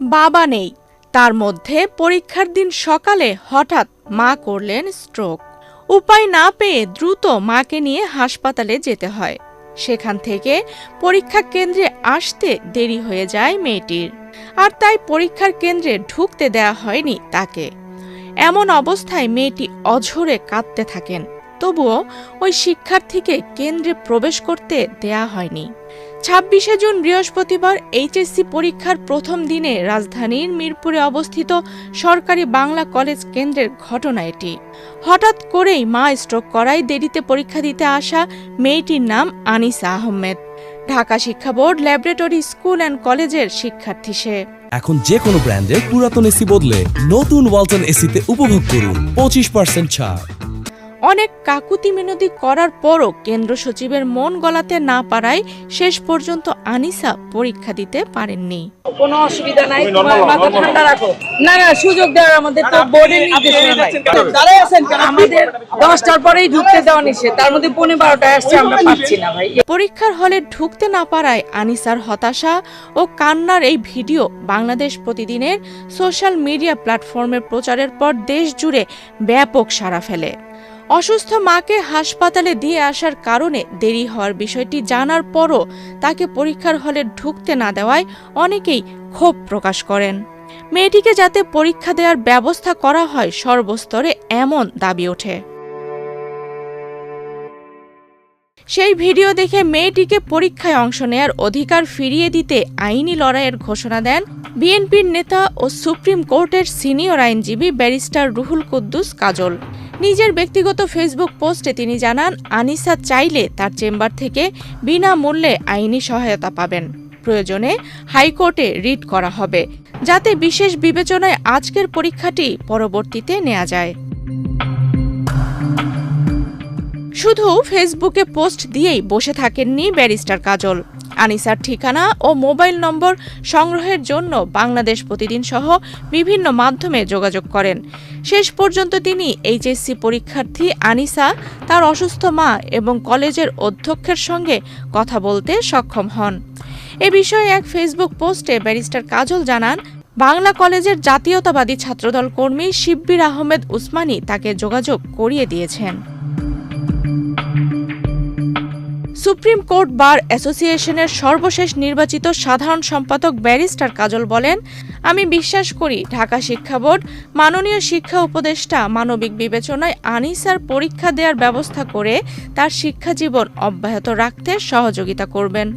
বাবা নেই। তার মধ্যে পরীক্ষার দিন সকালে হঠাৎ মা করলেন স্ট্রোক উপায় না পেয়ে দ্রুত মাকে নিয়ে হাসপাতালে যেতে হয়। সেখান থেকে পরীক্ষা কেন্দ্রে আসতে দেরি হয়ে যায় মেয়েটির। আর তাই পরীক্ষার কেন্দ্রে ঢুকতে দেয়া হয়নি তাকে। এমন অবস্থায় মেয়েটি অঝরে কাঁদতে থাকেন। তবুও ওই শিক্ষার্থীকে কেন্দ্রে প্রবেশ করতে দেয়া হয়নি। ছাব্বিশে জুন বৃহস্পতিবার এইচএসসি পরীক্ষার প্রথম দিনে রাজধানীর মিরপুরে অবস্থিত সরকারি বাংলা কলেজ কেন্দ্রের ঘটনা এটি। হঠাৎ করেই মা স্ট্রোক করায় দেরিতে পরীক্ষা দিতে আসা মেয়েটির নাম আনিসা আহমেদ। ঢাকা শিক্ষা বোর্ড ল্যাবরেটরি স্কুল অ্যান্ড কলেজের শিক্ষার্থী সে। এখন যে কোনো ব্র্যান্ডের পুরাতন এসি বদলে নতুন ওয়ালটন এসিতে উপভোগ করুন। পঁচিশ পার্সেন্ট ছাড়। অনেক কাকুতি মিনতি করার পরও কেন্দ্র সচিবের মন গলাতে না পারায় শেষ পর্যন্ত আনিসা পরীক্ষা দিতে পারেননি। কোনো অসুবিধা নাই তোমার মাথা ঠান্ডা রাখো। না না সুযোগ দেওয়ার আমাদের তো বোর্ডের নির্দেশনা নাই। আমাদের দশটার পরেই ঢুকতে দেওয়া নিষেধ। তার মধ্যে পৌনে বারোটায় আসছে আমরা পাচ্ছি না ভাই। পরীক্ষার হলে ঢুকতে না পারায় আনিসার হতাশা ও কান্নার এই ভিডিও বাংলাদেশ প্রতিদিনের সোশ্যাল মিডিয়া প্ল্যাটফর্মে প্রচারের পর দেশ জুড়ে ব্যাপক সাড়া ফেলে। অসুস্থ মাকে হাসপাতালে দিয়ে আসার কারণে দেরি হওয়ার বিষয়টি জানার পরও তাকে পরীক্ষার হলে ঢুকতে না দেওয়ায় অনেকেই ক্ষোভ প্রকাশ করেন। মেয়েটিকে যাতে পরীক্ষা দেওয়ার ব্যবস্থা করা হয় সর্বস্তরে এমন দাবি ওঠে। সেই ভিডিও দেখে মেয়েটিকে পরীক্ষায় অংশ নেয়ার অধিকার ফিরিয়ে দিতে আইনি লড়াইয়ের ঘোষণা দেন বিএনপির নেতা ও সুপ্রিম কোর্টের সিনিয়র আইনজীবী ব্যারিস্টার রুহুল কুদ্দুস কাজল। নিজের ব্যক্তিগত ফেসবুক পোস্টে তিনি জানান, আনিসা চাইলে তার চেম্বার থেকে বিনামূল্যে আইনি সহায়তা পাবেন। প্রয়োজনে হাইকোর্টে রিট করা হবে। যাতে বিশেষ বিবেচনায় আজকের পরীক্ষাটি পরবর্তীতে নেওয়া যায়। শুধু ফেসবুকে পোস্ট দিয়েই বসে থাকেননি ব্যারিস্টার কাজল। আনিসার ঠিকানা ও মোবাইল নম্বর সংগ্রহের জন্য বাংলাদেশ প্রতিদিন সহ বিভিন্ন মাধ্যমে যোগাযোগ করেন। শেষ পর্যন্ত তিনি এইচএসসি পরীক্ষার্থী আনিসা, তার অসুস্থ মা এবং কলেজের অধ্যক্ষের সঙ্গে কথা বলতে সক্ষম হন। এ বিষয়ে এক ফেসবুক পোস্টে ব্যারিস্টার কাজল জানান, বাংলা কলেজের জাতীয়তাবাদী ছাত্রদল কর্মী শিব্বির আহমেদ উসমানী তাকে যোগাযোগ করিয়ে দিয়েছেন। সুপ্রিম কোর্ট বার অ্যাসোসিয়েশনের সর্বশেষ নির্বাচিত সাধারণ সম্পাদক ব্যারিস্টার কাজল বলেন, আমি বিশ্বাস করি ঢাকা শিক্ষা বোর্ড, মাননীয় শিক্ষা উপদেষ্টা মানবিক বিবেচনায় আনিসার পরীক্ষা দেওয়ার ব্যবস্থা করে তার শিক্ষা জীবন অব্যাহত রাখতে সহযোগিতা করবেন।